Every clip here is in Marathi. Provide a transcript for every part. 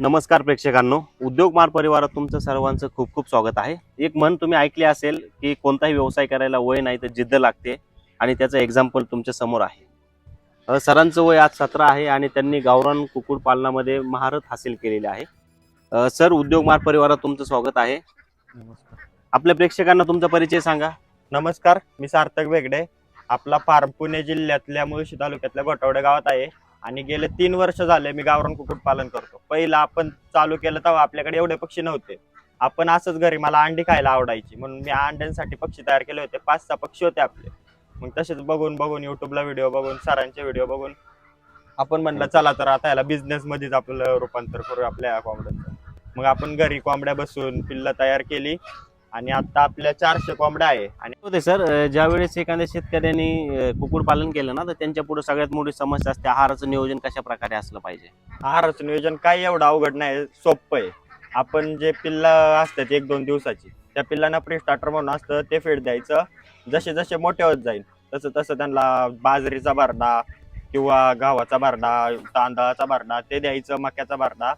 नमस्कार प्रेक्षकांनो. उद्योग मार परिवारात तुमचं सर्वांचं खूप खूप स्वागत आहे. एक म्हण तुम्ही ऐकली असेल की कोणताही व्यवसाय करायला वय नाही तर जिद्द लागते आणि त्याचं एक्झाम्पल तुमच्यासमोर आहे. सरांचं वय आज सतरा आहे आणि त्यांनी गावरान कुक्कुट पालनामध्ये महारत हासिल केलेली आहे. सर उद्योग मार परिवारात तुमचं स्वागत आहे. आपल्या प्रेक्षकांना तुमचा परिचय सांगा. नमस्कार मी सार्थक बेगडे आपला फार्म पुणे जिल्ह्यातल्या मुळशी तालुक्यातल्या गोटावडे गावात आहे. आणि गेले तीन वर्ष झाले मी गावरान कुक्कुट पालन करतो. पहिला आपण चालू केलं तेव्हा आपल्याकडे एवढे पक्षी नव्हते. आपण असंच घरी मला अंडी खायला आवडायची. म्हणून मी अंड्यांसाठी पक्षी तयार केले होते. पाच सहा पक्षी होते आपले. मग तसेच बघून बघून युट्यूबला व्हिडिओ बघून सरांचे व्हिडिओ बघून आपण म्हणलं चला तर आता याला बिझनेस मध्येच आपलं रूपांतर करू आपल्या कोंबड्यांचं मग आपण घरी कोंबड्या बसून पिल्लं तयार केली. आणि आता आपल्या चारशे कोंबड्या आहे. आणि होते सर ज्यावेळेस एखाद्या शेतकऱ्यांनी अ, कुक्कुट पालन केलं ना तर त्यांच्या पुढे सगळ्यात मोठी समस्या असते आहाराचं नियोजन कशा प्रकारे असलं पाहिजे? आहाराचं नियोजन काही एवढं अवघड नाही सोपं आहे. आपण जे पिल्ल असतात एक दोन दिवसाची त्या पिल्लांना प्री स्टार्टर म्हणून असतं ते फीड द्यायचं. जसे जसे मोठे होत जाईल तसं तसं त्यांना बाजरीचा बारडा किंवा गव्हाचा बारडा तांदळाचा बारडा ते द्यायचं मक्याचा बारडा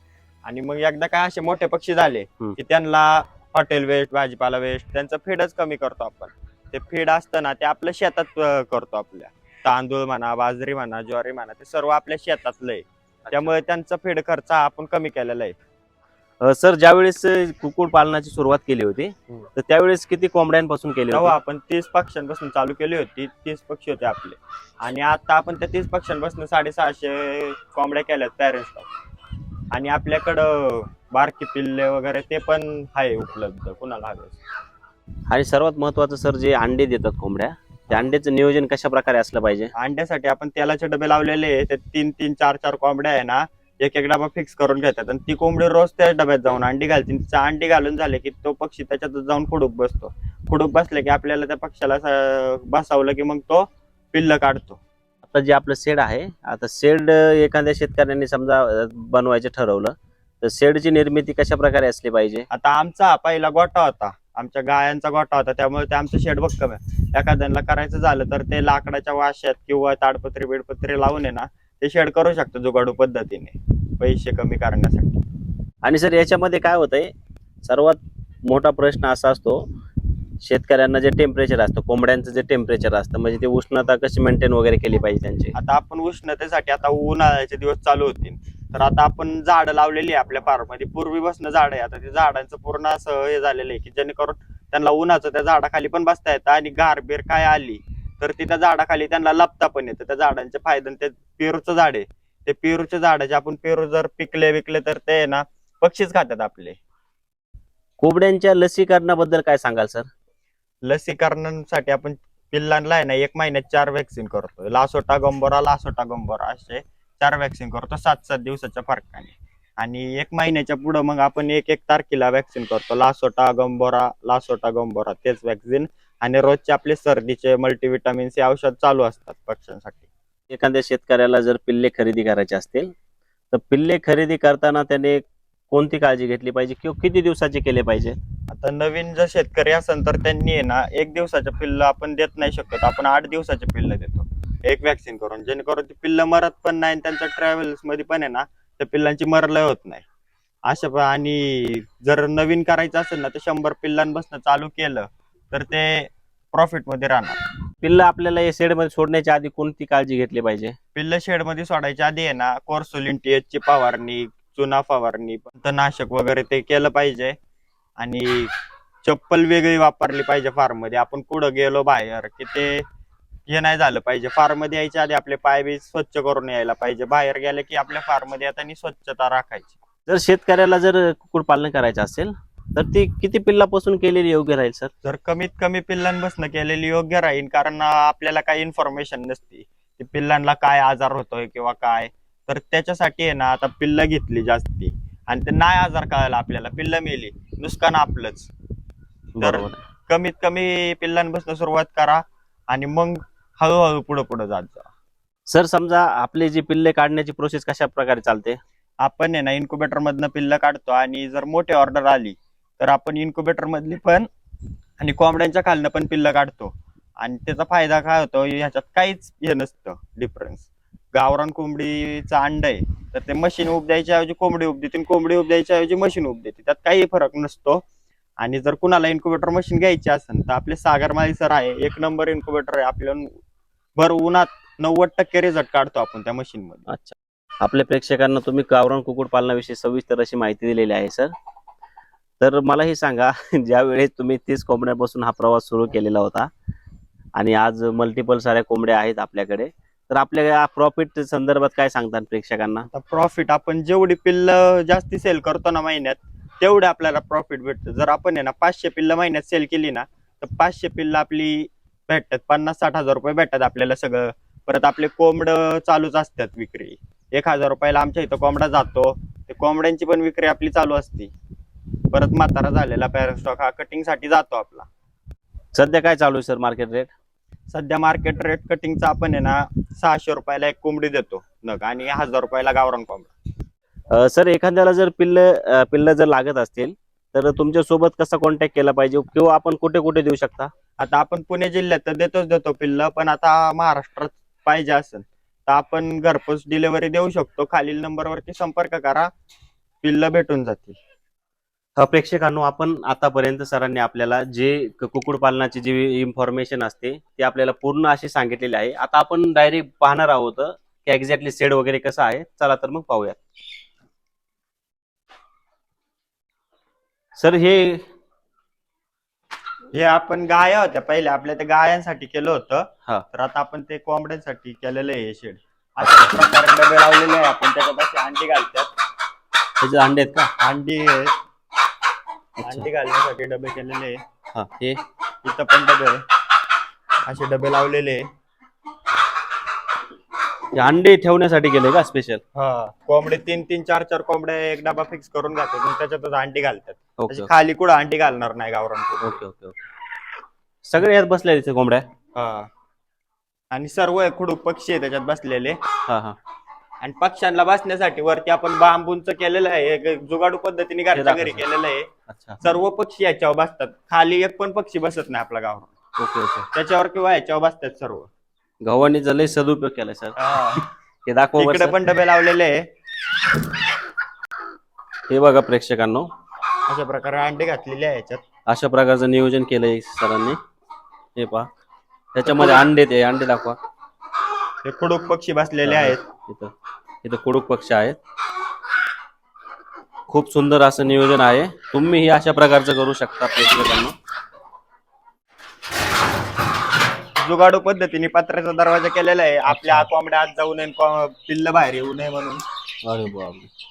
आणि मग एकदा काय असे मोठे पक्षी झाले. की त्यांना हॉटेल वेस्ट भाजीपाला वेस्ट त्यांचं फीडच कमी करतो आपण. ते फीड असतं ना ते आपलं शेतात करतो आपल्या. तांदूळ म्हणा बाजरी म्हणा ज्वारी म्हणा ते सर्व आपल्या शेतातलं आहे. त्यामुळे त्यांचा फीड खर्च हा आपण कमी केलेला आहे. सर ज्यावेळेस अ, कुक्कुट पालनाची सुरुवात केली होती. तर त्यावेळेस किती कोंबड्यांपासून केली होती? आपण तीस पक्ष्यांपासून चालू केली होती तीस पक्षी होते आपले. आणि आता आपण त्या तीस पक्ष्यांपासून साडेसहाशे कोंबड्या केल्यात पॅरेंट्स आणि आपल्याकडं बारकी पिल्ले वगैरे ते पण आहे उपलब्ध कुणाला हवे आणि सर्वात महत्वाचं सर जे अंडे देतात कोंबड्या त्या अंड्याचं नियोजन कशा प्रकारे असलं पाहिजे? अंड्यासाठी आपण तेलाचे डबे लावलेले आहे ते तीन तीन चार चार कोंबड्या आहे ना एक एक डबा फिक्स करून घेतात. आणि ती कोंबडी रोज त्या डब्यात जाऊन अंडी घालते. आणि तिचं अंडी घालून झाले की तो पक्षी त्याच्यात जाऊन खुडूक बसतो. खुडूक बसले की आपल्याला त्या पक्षाला असं बसावलं की मग तो पिल्ल काढतो. आता जे आपलं शेड आहे आता शेड एखाद्या शेतकऱ्यांनी समजा अ, बनवायचं ठरवलं तर शेडची निर्मिती कशा प्रकारे असली पाहिजे? आता आमचा हा पहिला गोठा होता. आमच्या गायांचा गोठा होता. त्यामुळे ते आमचं शेड भक्कम आहे. एखाद्याला करायचं झालं तर ते लाकडाच्या वाशात किंवा ताडपत्री बिडपत्री लावून आहे ना ते शेड करू शकतो जुगाडू पद्धतीने पैसे कमी करण्यासाठी. आणि सर याच्यामध्ये काय होतंय? सर्वात मोठा प्रश्न असा असतो शेतकऱ्यांना जे टेम्परेचर असतं कोंबड्यांचं जे टेम्परेचर असतं म्हणजे ते उष्णता कशी मेंटेन वगैरे केली पाहिजे त्यांची? आता आपण उष्णतेसाठी आता उन्हाळ्याचे दिवस चालू होतील. तर आता आपण झाडं लावलेली आहे आपल्या फार्ममध्ये. पूर्वी बसणं झाड आहे. आता ते झाडांचं पूर्ण असं हे झालेलं आहे की जेणेकरून त्यांना उन्हाचं त्या झाडाखाली पण बसता येतं आणि गारबीर काय आली तर ती त्या झाडाखाली त्यांना लपता पण येतं. त्या झाडांचे फायदे ते पेरूचं झाड आहे. ते पेरूच्या झाडाचे आपण पेरू जर पिकले विकले तर ते ना पक्षीच खातात आपले. कोंबड्यांच्या लसीकरणाबद्दल काय सांगाल सर? लसीकरणासाठी आपण पिल्लांना आहे ना एक महिन्यात चार व्हॅक्सिन करतो लासोटा गंबोरा लासोटा गंबोरा असे चार व्हॅक्सिन करतो सात सात दिवसाच्या फरकाने. आणि एक महिन्याच्या पुढं मग आपण एक एक तारखेला व्हॅक्सिन करतो. लासोटा गंबोरा लासोटा गंबोरा तेच व्हॅक्सिन आणि रोजचे आपले सर्दीचे मल्टीव्हिटॅमिन्स हे औषध चालू असतात पक्ष्यांसाठी. एखाद्या शेतकऱ्याला जर पिल्ले खरेदी करायचे असतील तर पिल्ले खरेदी करताना त्याने कोणती काळजी घेतली पाहिजे किंवा किती दिवसाचे केले पाहिजे? आता नवीन जर शेतकरी असेल तर त्यांनी ना एक दिवसाचे पिल्ल आपण देत नाही शकत. आपण आठ दिवसाचे पिल्ल देतो. एक व्हॅक्सिन करून. जेणेकरून ती पिल्ल मरत पण नाही आणि त्यांच्या ट्रॅव्हल्समध्ये पण आहे ना त्या पिल्लांची मरलय होत नाही. अशा प- आणि जर नवीन करायचं असेल ना तर शंभर पिल्लांपासून चालू केलं तर ते प्रॉफिटमध्ये राहणार. पिल्लं आपल्याला या शेडमध्ये सोडण्याच्या आधी कोणती काळजी घेतली पाहिजे? पिल्ल शेडमध्ये सोडायच्या आधी आहे ना कोर्सोलिन टी ची फवारणी चुना फवारणी नाशक वगैरे ते केलं पाहिजे. आणि चप्पल वेगळी वापरली पाहिजे फार्ममध्ये. आपण पुढं गेलो बाहेर की ते हे नाही झालं पाहिजे. फार्ममध्ये यायच्या आधी आपले पाय बी स्वच्छ करून यायला पाहिजे. बाहेर गेले की आपल्या फार्ममध्ये येताना स्वच्छता राखायची. जर शेतकऱ्याला जर कुक्कुट पालन करायचं असेल तर ती किती पिल्लापासून केलेली योग्य राहील सर? जर कमीत कमी पिल्लांपासून केलेली योग्य राहील कारण आपल्याला काही इन्फॉर्मेशन नसती. की पिल्लांना काय आजार होतोय किंवा काय तर त्याच्यासाठी आहे ना आता पिल्ल घेतली जास्ती. आणि ते नाही आजार कळायला आपल्याला. पिल्ल मेली नुकसान आपलंच. बरोबर. कमीत कमी पिल्लांपासून सुरुवात करा आणि मग हळूहळू पुढे पुढे जात जा. सर समजा आपली जी पिल्ले काढण्याची प्रोसेस कशा प्रकारे चालते? आपण आहे ना इन्क्युबेटर मधनं पिल्ल काढतो आणि जर मोठी ऑर्डर आली तर आपण इन्क्युबेटर मधली पण आणि कोंबड्यांच्या खालनं पण पिल्ल काढतो. आणि त्याचा फायदा काय होतो ह्याच्यात काहीच हे नसतं डिफरन्स गावरान कोंबडीचं अंड आहे तर ते मशीन उब द्यायच्या ऐवजी कोंबडी उब देते आणि कोंबडी उब द्यायच्या ऐवजी मशीन उब देते त्यात काही फरक नसतो. आणि जर कुणाला इन्क्युबेटर मशीन घ्यायची असेल तर आपले सागर माळी सर आहे एक नंबर इन्क्युबेटर आहे आपल्या भर उन्हात नव्वद टक्के रिझल्ट काढतो आपण त्या मशीन मध्ये. अच्छा. आपल्या प्रेक्षकांना तुम्ही गावरान कुक्कुटपालनाविषयी सविस्तर अशी माहिती दिलेली आहे सर तर मला हे सांगा ज्या वेळेस तुम्ही तीस कोंबड्यापासून हा प्रवास सुरू केलेला होता आणि आज मल्टिपल साऱ्या कोंबड्या आहेत आपल्याकडे तर आपल्या प्रॉफिट संदर्भात काय सांगतात प्रेक्षकांना? प्रॉफिट आपण जेवढी पिल्ल जास्ती सेल करतो ना महिन्यात तेवढे आपल्याला प्रॉफिट भेटतं. जर आपण आहे ना पाचशे पिल्ल महिन्यात सेल केली ना तर पाचशे पिल्ल आपली भेटतात. पन्नास साठ हजार रुपये भेटतात आपल्याला सगळं. परत आपले कोंबड चालूच असतात विक्री. एक हजार रुपयाला आमच्या इथं कोंबडा जातो. ते कोंबड्यांची पण विक्री आपली चालू असते. परत म्हातारा झालेला पॅरास्टॉक हा कटिंगसाठी जातो आपला. सध्या काय चालू आहे सर मार्केट रेट सध्या मार्केट रेट कटिंगचा आपण आहे ना सहाशे रुपयाला एक कोंबडी देतो. नग आणि हजार रुपयाला गावरान कोंबडा. सर एखाद्याला जर पिल्ल अं, पिल्ल जर लागत असतील तर तुमच्यासोबत कसा कॉन्टॅक्ट केला पाहिजे? किंवा आपण कुठे कुठे देऊ शकता? आता आपण पुणे जिल्ह्यात तर देतोच देतो पिल्ल पण आता महाराष्ट्रात पाहिजे असेल तर आपण घरपोच डिलिव्हरी देऊ शकतो. खालील नंबरवरती संपर्क करा पिल्ल भेटून जातील. प्रेक्षकांनो आपण आतापर्यंत सरांनी आपल्याला जे क- कुक्कुटपालनाची जी इन्फॉर्मेशन असते ती आपल्याला पूर्ण अशी सांगितलेली आहे. आता आपण डायरेक्ट पाहणार आहोत की एक्झॅक्टली सेड वगैरे कसं आहे. चला तर मग पाहूयात. सर हे हे आपण गाया होत्या. पहिले आपल्या त्या गायांसाठी केलं होतं. हा. तर आता आपण ते कोंबड्यांसाठी केलेलं आहे हे शेड. अशा प्रकारे डबे लावलेले आहे. आपण त्याच्यात अशी अंडी घालतात. त्याचे अंडे आहेत का? अंडी आहेत. अंडी घालण्यासाठी डबे केलेले आहे. हा हे? इथं पण डबे आहे. असे डबे लावलेले आहे. हे अंडे ठेवण्यासाठी गेले का स्पेशल हा. कोंबडे तीन तीन चार चार कोंबड्या एक डबा फिक्स करून घालतात. त्याच्यातच अंडी घालतात. ओके अशी खाली कुठं अंडी घालणार नाही गावरान कोंबडी. Okay okay okay. सगळे यात बसल्या तिथे कोंबड्या? हा. आणि सर्व खुडूक पक्षी आहे त्याच्यात बसलेले. हा हा. आणि पक्ष्यांना बसण्यासाठी वरती आपण बांबूंच केलेलं आहे एक जुगाडू पद्धतीने घरच्या घरी. केलेलं आहे. अच्छा. सर्व पक्षी याच्यावर बसतात. खाली एक पण पक्षी बसत नाही आपला गावावर ओके ओके. त्याच्यावर किंवा याच्यावर बसतात सर्व. गव्हाणीचा लय सदुपयोग केलाय सर. हे. दाखवा बरं इकडे सर. पण डबे लावलेले आहे. हे बघा प्रेक्षकांनो अशा प्रकारे अंडे घातलेले आहे याच्यात. अशा प्रकारचं नियोजन केलंय सरांनी. हे पहा. त्याच्यामध्ये अंडे ते अंडे दाखवा. हे खुडूक पक्षी बसलेले आहेत. इथं इथं कुडूक पक्ष आहेत. खूप सुंदर असं नियोजन आहे. तुम्ही अशा प्रकारचं करू शकता प्रेक्षकांनो. जुगाडू पद्धतीने पत्र्याचा दरवाजा केलेला आहे. आपल्या कोंबड्या आत जाऊ नये को- पिल्ल बाहेर येऊ नये म्हणून. अरे बापरे.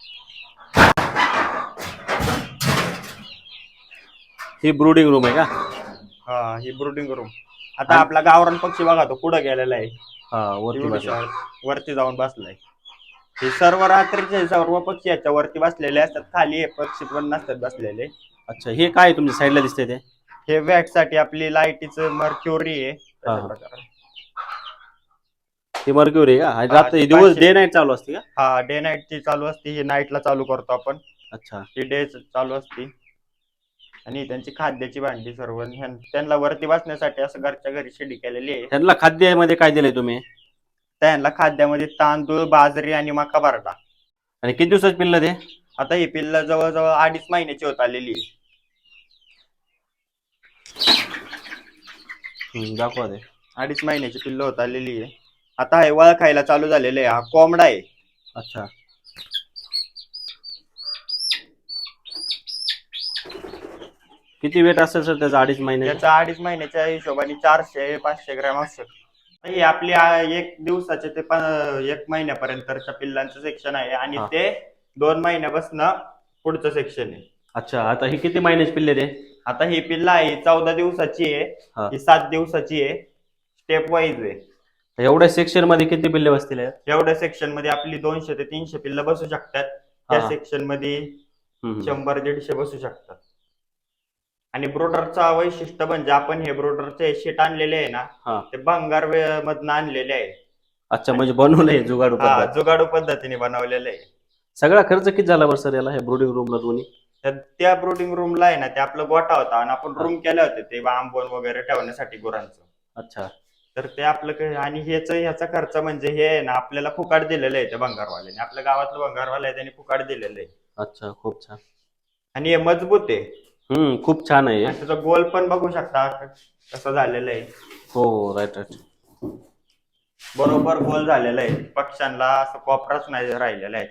ही ब्रुडिंग रूम आहे का? हा ही ब्रुडिंग रूम आता आपला गावरान पक्षी बघा तो पुढे गेलेला आहे. हा वरती जाऊन बसलाय. हे सर्व रात्रीचे सर्व पक्षी याच्या वरती बसलेले असतात. खाली हे पक्षी पण नसतात बसलेले. अच्छा हे काय तुमच्या साईडला दिसतंय ते? हे वॅटसाठी आपली लाईटीचं मर्क्युरी आहे. हा. तशा प्रकारे. मर्क्युरी आहे का? आणि रात्र ते दिवस पाचशे- डे नाईट चालू असते का? हा डे नाईट ची चालू असते. ही नाईटला चालू करतो आपण. अच्छा. ही डे चालू असते. आणि त्यांची खाद्याची भांडी सर्व ह्यां- त्यांना वरती बसण्यासाठी असं घरच्या घरी शेडी केलेली आहे. त्यांना खाद्यामध्ये काय दिलंय तुम्ही? त्यांना खाद्यामध्ये तांदूळ बाजरी आणि मका बारडा आणि किती दिवसाची पिल्ल ते? आता ही पिल्ल जवळजवळ अडीच महिन्याची होत आलेली आहे. हम्म, दाखवा ते. अडीच महिन्याची पिल्ल होत आलेली आहे. आता हे वळखायला चालू झालेले आहे. हा कोंबडा आहे. अच्छा. किती वेट असेल सर त्याचा अडीच महिने त्याचा अडीच महिन्याच्या हिशोबाने चारशे पाचशे ग्रॅम असू शकतो ही आपली आ- एक दिवसाचे ते एक महिन्यापर्यंतच्या पिल्लांचं सेक्शन आहे आणि हा. ते दोन महिन्यापासून पुढचं सेक्शन आहे अच्छा आता ही किती महिन्याची पिल्ले ते आता ही पिल्ला आहे चौदा दिवसाची हा. आहे ही सात दिवसाची आहे स्टेप वाईज आहे एवढ्या सेक्शनमध्ये किती पिल्ले बसतील यात? एवढ्या सेक्शनमध्ये आपली दोनशे ते तीनशे पिल्ल बसू शकतात त्या. सेक्शनमध्ये हम्म. शंभर दीडशे बसू शकतात आणि ब्रोडरचा वैशिष्ट्य म्हणजे आपण हे ब्रोडरचे शीट आणलेले आहे ना हा. ते भंगार मधनं आणलेले आहे. अच्छा म्हणजे बनवलंय जुगाडू हा. जुगाडू पद्धतीने बनवलेले आहे. सगळा खर्च किती झाला बरं सर याला हे ब्रोडिंग रूमला दोन्ही? तर त्या ब्रोडिंग रूमला आहे ना ते आपलं गोठा होता आणि आपण रूम केले होते ते बांबून वगैरे ठेवण्यासाठी गुरांचं. अच्छा. तर ते आपलं आणि हेच ह्याचा खर्च म्हणजे हे आहे ना आपल्याला फुकाट दिलेलं आहे त्या भंगारवाल्याने. आपल्या गावातलं भंगारवाला आहे त्यांनी फुकाट दिलेलं आहे. अच्छा खूप छान. आणि हे मजबूत आहे. हम्म खूप छान आहे. आणि त्याचा गोल पण बघू शकता कसं झालेलं आहे. हो राईट राईट बरोबर गोल झालेला आहे. पक्ष्यांना असं कोपराच नाही राहिलेला आहे.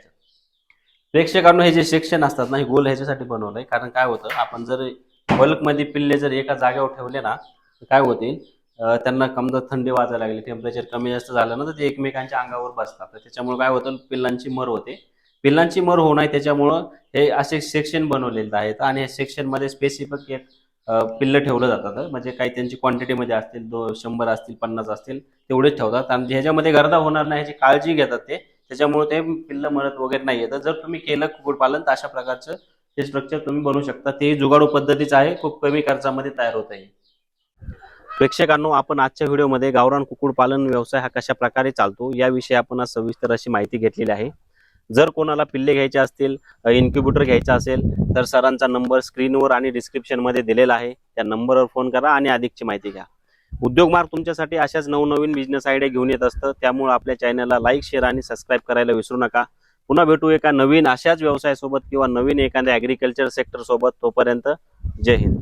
प्रेक्षकांना हे जे सेक्शन असतात ना हे गोल ह्याच्यासाठी बनवलंय. कारण काय होतं आपण जर बल्कमध्ये पिल्ले जर एका जागेवर ठेवले ना तर काय होतील? अं, त्यांना कमजा थंडी वाजायला लागली टेम्परेचर कमी जास्त झालं ना तर ते एकमेकांच्या अंगावर बसतात. तर त्याच्यामुळे काय होतं? पिल्लांची मर होते. पिल्लांची मर होऊ नये त्याच्यामुळं हे असे सेक्शन बनवलेले आहेत आणि या सेक्शनमध्ये स्पेसिफिक एक पिल्लं ठेवलं जातात. म्हणजे काही त्यांची क्वांटिटीमध्ये असतील दो शंभर असतील पन्नास असतील तेवढेच ठेवतात. आणि ह्याच्यामध्ये गर्दा होणार नाही ह्याची काळजी घेतात ते. त्याच्यामुळे ते पिल्लं मरत वगैरे नाही येतं. जर तुम्ही केलं कुक्कुटपालन तर अशा प्रकारचं हे स्ट्रक्चर तुम्ही बनवू शकता. ते जुगाडू पद्धतीचं आहे. खूप कमी खर्चामध्ये तयार होत आहे. प्रेक्षकांनो आपण आजच्या व्हिडिओमध्ये गावरान कुक्कुटपालन व्यवसाय हा कशा प्रकारे चालतो याविषयी आपण आज सविस्तर अशी माहिती घेतलेली आहे. जर कोणाला पिल्ले घ्यायचे असतील इन्क्युबेटर घ्यायचा असेल तर सरांचा नंबर स्क्रीनवर आणि डिस्क्रिप्शनमध्ये दिलेला आहे. त्या नंबरवर फोन करा आणि अधिकची माहिती घ्या. उद्योग मार्ग तुमच्यासाठी अशाच नवनवीन बिझनेस आयडिया घेऊन येत असतं. त्यामुळे आपल्या चॅनलला लाईक शेअर आणि सबस्क्राईब करायला विसरू नका. पुन्हा भेटू एका नवीन अशाच व्यवसायासोबत किंवा नवीन एखाद्या ॲग्रिकल्चर सेक्टर सोबत. तोपर्यंत जय हिंद.